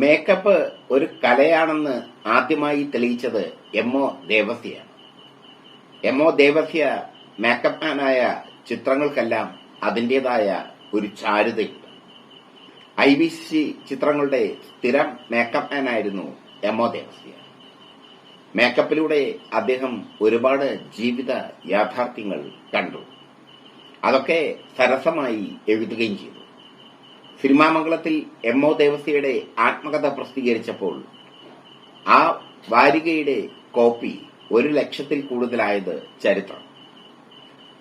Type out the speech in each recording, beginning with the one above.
Makeup ഒരു കലയാണെന്ന് ആദ്യമായി തെളിയിച്ചത് എം ഒ ദേവസ്യാണ് എം ഒ ദേവസ്യ മേക്കപ്പ് മാനായ ചിത്രങ്ങൾക്കെല്ലാം അതിന്റേതായ ഒരു ചാരുതയുണ്ട്. ഐ വി സി ചിത്രങ്ങളുടെ സ്ഥിരം മേക്കപ്പ് മാനായിരുന്നു എം ഒ ദേവസ്യ. മേക്കപ്പിലൂടെ അദ്ദേഹം ഒരുപാട് ജീവിത യാഥാർത്ഥ്യങ്ങൾ കണ്ടു. അതൊക്കെ സരസമായി എഴുതുകയും ചെയ്തു. സിനിമാമംഗളത്തിൽ എം ഒ ദേവസ്യയുടെ ആത്മകഥ പ്രസിദ്ധീകരിച്ചപ്പോൾ ആ വാരികയുടെ കോപ്പി ഒരു ലക്ഷത്തിൽ കൂടുതലായത് ചരിത്രം.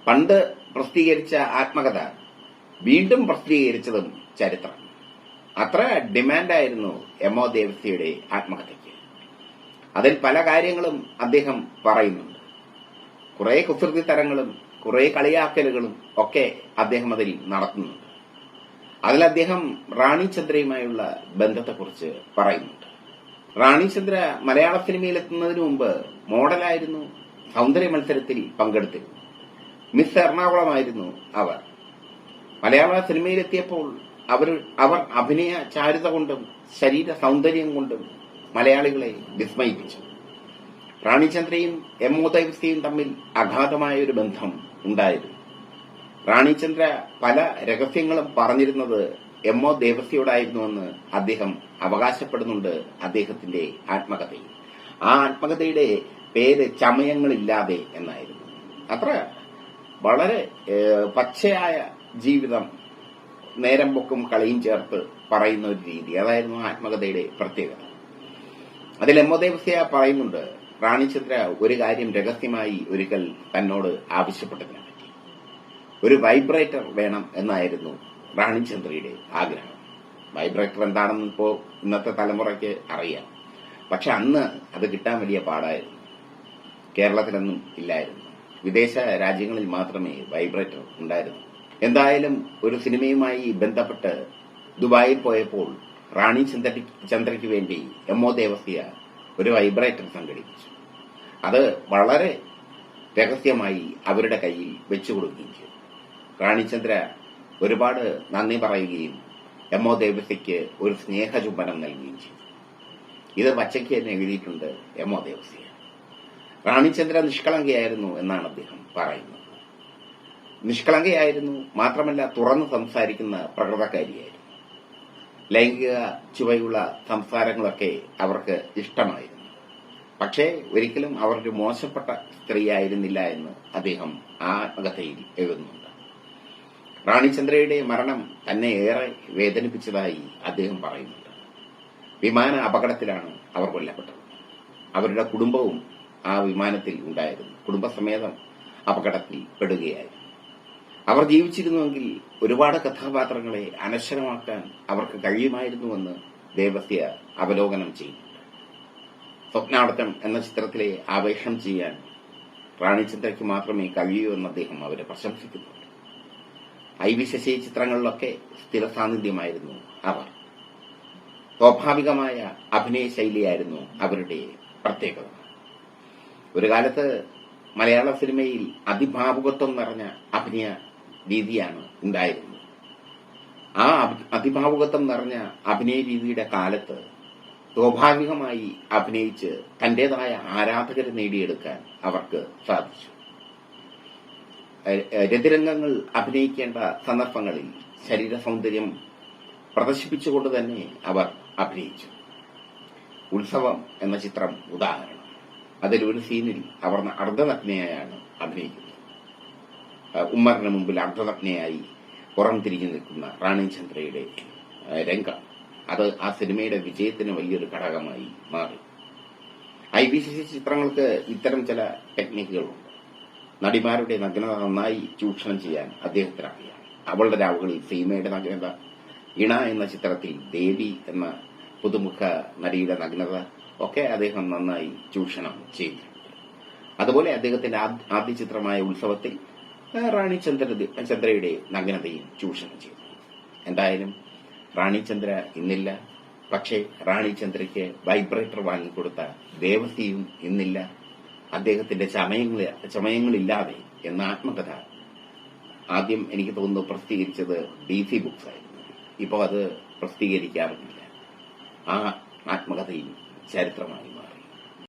പണ്ട് പ്രസിദ്ധീകരിച്ച ആത്മകഥ വീണ്ടും പ്രസിദ്ധീകരിച്ചതും ചരിത്രം. അത്ര ഡിമാൻഡായിരുന്നു എം ഒ ദേവസ്യയുടെ ആത്മകഥയ്ക്ക്. അതിൽ പല കാര്യങ്ങളും അദ്ദേഹം പറയുന്നുണ്ട്. കുറെ കുസൃതി തരങ്ങളും കുറെ കളിയാക്കലുകളും ഒക്കെ അദ്ദേഹം അതിൽ നടത്തുന്നുണ്ട്. അതിൽ അദ്ദേഹം റാണി ചന്ദ്രയുമായുള്ള ബന്ധത്തെക്കുറിച്ച് പറയുന്നുണ്ട്. റാണി ചന്ദ്ര മലയാള സിനിമയിൽ എത്തുന്നതിന് മുമ്പ് മോഡലായിരുന്നു സൗന്ദര്യ മത്സരത്തിൽ പങ്കെടുത്തിരുന്നു മിസ് എറണാകുളമായിരുന്നു അവർ. മലയാള സിനിമയിലെത്തിയപ്പോൾ അവർ അവർ അഭിനയ ചാരുത കൊണ്ടും ശരീര സൗന്ദര്യം കൊണ്ടും മലയാളികളെ വിസ്മയിപ്പിച്ചു. റാണിചന്ദ്രയും എം ഒ ദേവസ്യയും തമ്മിൽ അഗാധമായ ഒരു ബന്ധം ഉണ്ടായിരുന്നു. റാണിചന്ദ്ര പല രഹസ്യങ്ങളും പറഞ്ഞിരുന്നത് എം ഒ ദേവസ്യയോടായിരുന്നുവെന്ന് അദ്ദേഹം അവകാശപ്പെടുന്നുണ്ട് അദ്ദേഹത്തിന്റെ ആത്മകഥയിൽ. ആ ആത്മകഥയുടെ പേര് ചമയങ്ങളില്ലാതെ എന്നായിരുന്നു. അത്ര വളരെ പച്ചയായ ജീവിതം നേരം പൊക്കും കളിയും ചേർത്ത് പറയുന്ന ഒരു രീതി. അതായിരുന്നു ആത്മകഥയുടെ പ്രത്യേകത. അതിൽ എം ഒ ദേവസ്യ പറയുന്നുണ്ട് റാണിചന്ദ്ര ഒരു കാര്യം രഹസ്യമായി ഒരിക്കൽ തന്നോട് ആവശ്യപ്പെട്ടതിനെ. പറ്റി ഒരു വൈബ്രേറ്റർ വേണം എന്നായിരുന്നു റാണിചന്ദ്രയുടെ ആഗ്രഹം. വൈബ്രേറ്റർ എന്താണെന്ന് ഇപ്പോ ഇന്നത്തെ തലമുറയ്ക്ക് അറിയാം. പക്ഷെ അന്ന് അത് കിട്ടാൻ വലിയ പാടായിരുന്നു. കേരളത്തിലൊന്നും ഇല്ലായിരുന്നു. വിദേശ രാജ്യങ്ങളിൽ മാത്രമേ വൈബ്രേറ്റർ ഉണ്ടായിരുന്നു. എന്തായാലും ഒരു സിനിമയുമായി ബന്ധപ്പെട്ട് ദുബായിൽ പോയപ്പോൾ റാണി ചന്ദ്ര ചന്ദ്രയ്ക്ക് വേണ്ടി എം ഒ ദേവസ്യ ഒരു വൈബ്രേറ്റർ സംഘടിപ്പിച്ചു. അത് വളരെ രഹസ്യമായി അവരുടെ കയ്യിൽ വെച്ചു കൊടുക്കുകയും ചെയ്തു. റാണിചന്ദ്ര ഒരുപാട് നന്ദി പറയുകയും എം ഒ ദേവസിക്ക് ഒരു സ്നേഹചുംബനം നൽകുകയും ചെയ്തു. ഇത് പച്ചയ്ക്ക് തന്നെ എഴുതിയിട്ടുണ്ട് എം ഒ ദേവസ്യ റാണിചന്ദ്ര നിഷ്കളങ്കയായിരുന്നു എന്നാണ് അദ്ദേഹം പറയുന്നത്. നിഷ്കളങ്കയായിരുന്നു മാത്രമല്ല തുറന്ന് സംസാരിക്കുന്ന പ്രകൃതക്കാരിയായിരുന്നു. ലൈംഗിക ചുവയുള്ള സംസാരങ്ങളൊക്കെ അവർക്ക് ഇഷ്ടമായിരുന്നു. പക്ഷേ ഒരിക്കലും അവർ ഒരു മോശപ്പെട്ട സ്ത്രീയായിരുന്നില്ല എന്ന് അദ്ദേഹം ആ ആത്മകഥയിൽ എഴുതുന്നുണ്ട്. റാണിചന്ദ്രയുടെ മരണം തന്നെ ഏറെ വേദനിപ്പിച്ചതായി അദ്ദേഹം പറയുന്നുണ്ട്. വിമാന അപകടത്തിലാണ് അവർ കൊല്ലപ്പെട്ടത്. അവരുടെ കുടുംബവും ആ വിമാനത്തിൽ ഉണ്ടായിരുന്നു. കുടുംബസമേതം അപകടത്തിൽ പെടുകയായിരുന്നു. അവർ ജീവിച്ചിരുന്നുവെങ്കിൽ ഒരുപാട് കഥാപാത്രങ്ങളെ അനശ്വരമാക്കാൻ അവർക്ക് കഴിയുമായിരുന്നുവെന്ന് ദേവസ്യ അവലോകനം ചെയ്യുന്നുണ്ട്. സ്വപ്നാടത്തം എന്ന ചിത്രത്തിലെ ആവേശം ചെയ്യാൻ റാണിചന്ദ്രയ്ക്ക് മാത്രമേ കഴിയൂ എന്ന് അദ്ദേഹം അവരെ പ്രശംസിക്കുന്നുണ്ട് ഐ വി ശശി ചിത്രങ്ങളിലൊക്കെ സ്ഥിര സാന്നിധ്യമായിരുന്നു അവർ. സ്വാഭാവികമായ അഭിനയ ശൈലിയായിരുന്നു അവരുടെ പ്രത്യേകത. ഒരു കാലത്ത് മലയാള സിനിമയിൽ അതിഭാവുകത്വം നിറഞ്ഞ അഭിനയ രീതിയാണ് ഉണ്ടായിരുന്നത്. ആ അതിഭാവുകത്വം നിറഞ്ഞ അഭിനയ രീതിയുടെ കാലത്ത് സ്വാഭാവികമായി അഭിനയിച്ച് തന്റേതായ ആരാധകരെ നേടിയെടുക്കാൻ അവർക്ക് സാധിച്ചു. രതിരംഗങ്ങൾ അഭിനയിക്കേണ്ട സന്ദർഭങ്ങളിൽ ശരീര സൗന്ദര്യം പ്രദർശിപ്പിച്ചുകൊണ്ട് തന്നെ അവർ അഭിനയിച്ചു. ഉത്സവം എന്ന ചിത്രം ഉദാഹരണം. അതിൽ ഒരു സീനിൽ അവർ അർദ്ധനഗ്നയായാണ് അഭിനയിക്കുന്നത്. ഉമ്മറിന് മുമ്പിൽ അർദ്ധനഗ്നയായി പുറം തിരിഞ്ഞു നിൽക്കുന്ന റാണി ചന്ദ്രയുടെ രംഗം. അത് ആ സിനിമയുടെ വിജയത്തിന് വലിയൊരു ഘടകമായി മാറി. ഐ ബി സി സി ചിത്രങ്ങൾക്ക് ഇത്തരം ചില ടെക്നിക്കുകളുണ്ട് നടിമാരുടെ നഗ്നത നന്നായി ചൂഷണം ചെയ്യാൻ അദ്ദേഹത്തിന് അറിയാം അവളുടെ രാവുകളിൽ സീമയുടെ നഗ്നത ഇണ എന്ന ചിത്രത്തിൽ ദേവി എന്ന പുതുമുഖ നടിയുടെ നഗ്നത ഒക്കെ അദ്ദേഹം നന്നായി ചൂഷണം ചെയ്തിട്ടുണ്ട്. അതുപോലെ അദ്ദേഹത്തിന്റെ ആദ്- ആദ്യ ചിത്രമായ ഉത്സവത്തിൽ റാണി ചന്ദ്ര ചന്ദ്രയുടെ നഗ്നതയും ചൂഷണം ചെയ്തു. എന്തായാലും റാണി ചന്ദ്ര ഇന്നില്ല. പക്ഷേ റാണി ചന്ദ്രയ്ക്ക് വൈബ്രേറ്റർ വാങ്ങിക്കൊടുത്ത ദേവസ്യയും ഇന്നില്ല. അദ്ദേഹത്തിന്റെ ചമയങ്ങൾ ചമയങ്ങളില്ലാതെ എന്ന ആത്മകഥ ആദ്യം എനിക്ക് തോന്നുന്നു പ്രസിദ്ധീകരിച്ചത് ഡി സി ബുക്സ് ആയിരുന്നു. ഇപ്പോൾ അത് പ്രസിദ്ധീകരിക്കാറുമില്ല. ആ ആത്മകഥയും ചരിത്രമായി മാറി